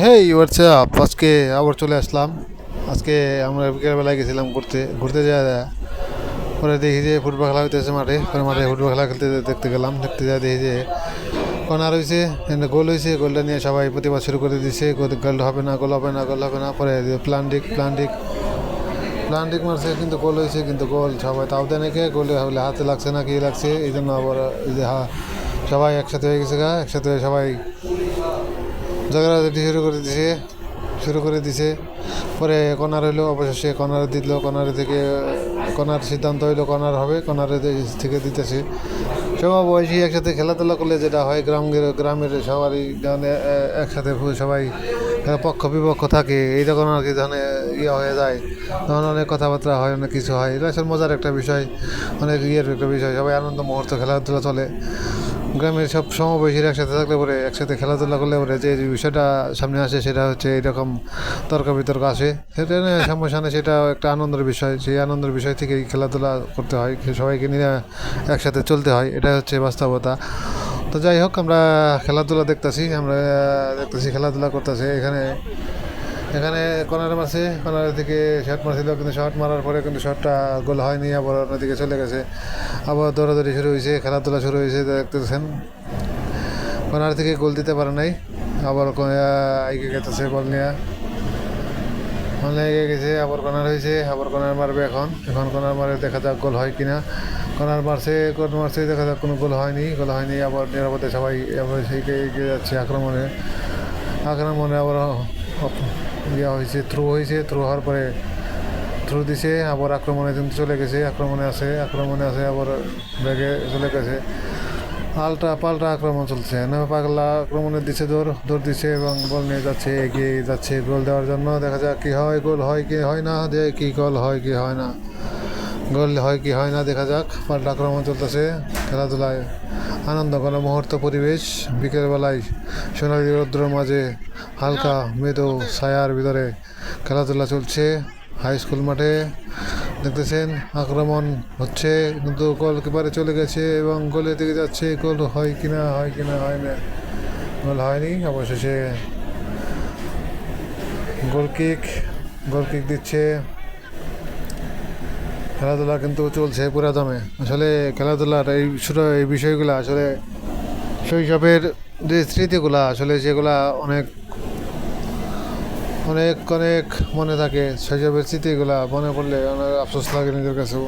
হেই WhatsApp আজকে আবার চলে আসলাম। আজকে আমরা বিকেলবেলায় গেছিলাম ঘুরতে। ঘুরতে যাওয়া পরে দেখি যে ফুটবল খেলা হইতেছে মাঠে। পরে মাঠে ফুটবল খেলা খেলতে দেখতে গেলাম। দেখতে যা দেখি যে কর্নার হয়েছে গোল হয়েছে গোলটা নিয়ে সবাই প্রতিবাদ শুরু করে দিয়েছে গোল হবে না গোল হবে না গোল হবে না। পরে প্লান্টিক প্লান্টিক প্লান্টিক মারছে, কিন্তু গোল হয়েছে কিন্তু গোল সবাই তাও দেয় নাকি? গোলে হলে হাতে লাগছে না, কি লাগছে? এই জন্য আবার যে হা- সবাই একসাথে হয়ে গেছে গা। একসাথে হয়ে সবাই ঝগড়াঝাটি শুরু করে দিছে, শুরু করে দিছে। পরে কর্নার হইল, অবশেষে কর্নার দিল, কর্নার থেকে, কর্নার সিদ্ধান্ত হইল কর্নার হবে, কর্নারে থেকে দিতেছে। সবাই বয়সী একসাথে খেলাধুলা করলে যেটা হয় গ্রাম গ্রামের সবারই মানে একসাথে সবাই পক্ষ বিপক্ষ থাকে, এই যখন আর কি ধরনের ইয়ে হয়ে যায়। তখন অনেক কথাবার্তা হয়, অনেক কিছু হয়। এটা আসলে মজার একটা বিষয়, অনেক ইয়ের একটা বিষয়। সবাই আনন্দ মুহূর্ত খেলাধুলা চলে। গ্রামের সব সমবয়সীরা একসাথে থাকলে পরে একসাথে খেলাধুলা করলে পরে যে বিষয়টা সামনে আসে সেটা হচ্ছে এরকম তর্ক বিতর্ক আসে। সেটা সমস্যা নেই সেটা একটা আনন্দের বিষয়। সেই আনন্দের বিষয় থেকেই খেলাধুলা করতে হয়। সবাইকে নিয়ে একসাথে চলতে হয়। এটা হচ্ছে বাস্তবতা। তো যাই হোক, আমরা খেলাধুলা দেখতেছি। আমরা দেখতেছি, খেলাধুলা করতেছে। এখানে এখানে কর্নার মারছে কর্নার থেকে শট মারছিল, কিন্তু শট মারার পরে কিন্তু শটটা গোল হয়নি, আবার অন্যদিকে চলে গেছে। আবার দৌড়াদৌড়ি শুরু হয়েছে, খেলাধুলা শুরু হয়েছে দেখতেছেন। কর্নার থেকে গোল দিতে পারে নাই, আবার এগিয়ে গেতেছে বল নিয়ে। বল এগিয়ে গেছে, আবার কর্নার হয়েছে, আবার কর্নার মারবে এখন। এখন কর্নার মারে দেখা যাক গোল হয় কিনা। কর্নার মারছে কর্নার মারছে, দেখা যাক কোনো গোল হয়নি গোল হয়নি, আবার নিরাপদে সবাই আবার সেইকে এগিয়ে যাচ্ছে আক্রমণে। আক্রমণে আবার ইয়া হয়েছে থ্রু হয়েছে থ্রু হওয়ার পরে থ্রু দিছে, আবার আক্রমণে কিন্তু চলে গেছে, আক্রমণে আছে আক্রমণে আছে, আবার ব্যাগে চলে গেছে। আলটা পাল্টা আক্রমণ চলছে। না, পাগলা আক্রমণে দিছে, দৌড় দৌড় দিছে এবং বল নিয়ে যাচ্ছে, এগিয়ে যাচ্ছে গোল দেওয়ার জন্য। দেখা যাক কি হয়, গোল হয় কি হয় না কি গোল হয়, কি হয় না। গোল, হয় কি, হয় না, দেখা যাক। পাল্টা আক্রমণ চলতেছে। খেলাধুলায় আনন্দ কোনো মুহূর্ত পরিবেশ। বিকেলবেলায় সোনালি রৌদ্রের মাঝে হালকা মৃদু ছায়ার ভিতরে খেলাধুলা চলছে হাই স্কুল মাঠে। দেখতেছেন, আক্রমণ হচ্ছে, কিন্তু গোল গোলকিপারে চলে গেছে এবং গোলের দিকে যাচ্ছে। গোল হয় কিনা হয় কিনা হয় না। গোল হয়নি, অবশেষে গোল কিক গোল কিক দিচ্ছে খেলাধুলা কিন্তু চলছে পুরা দমে আসলে খেলাধুলার এই ছোটো এই বিষয়গুলো আসলে শৈশবের যে স্মৃতিগুলো, আসলে যেগুলা অনেক অনেক অনেক মনে থাকে। শৈশবের স্মৃতিগুলা মনে পড়লে অনেক আফসোস লাগে নিজের কাছেও।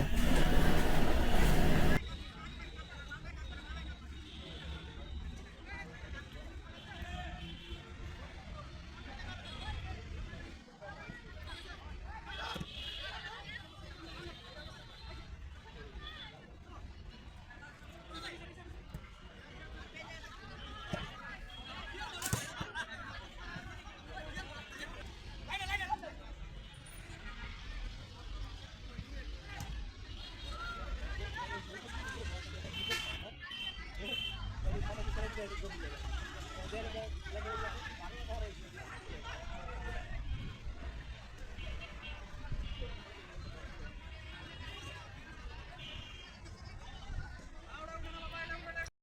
Lagay, lagay, lagay.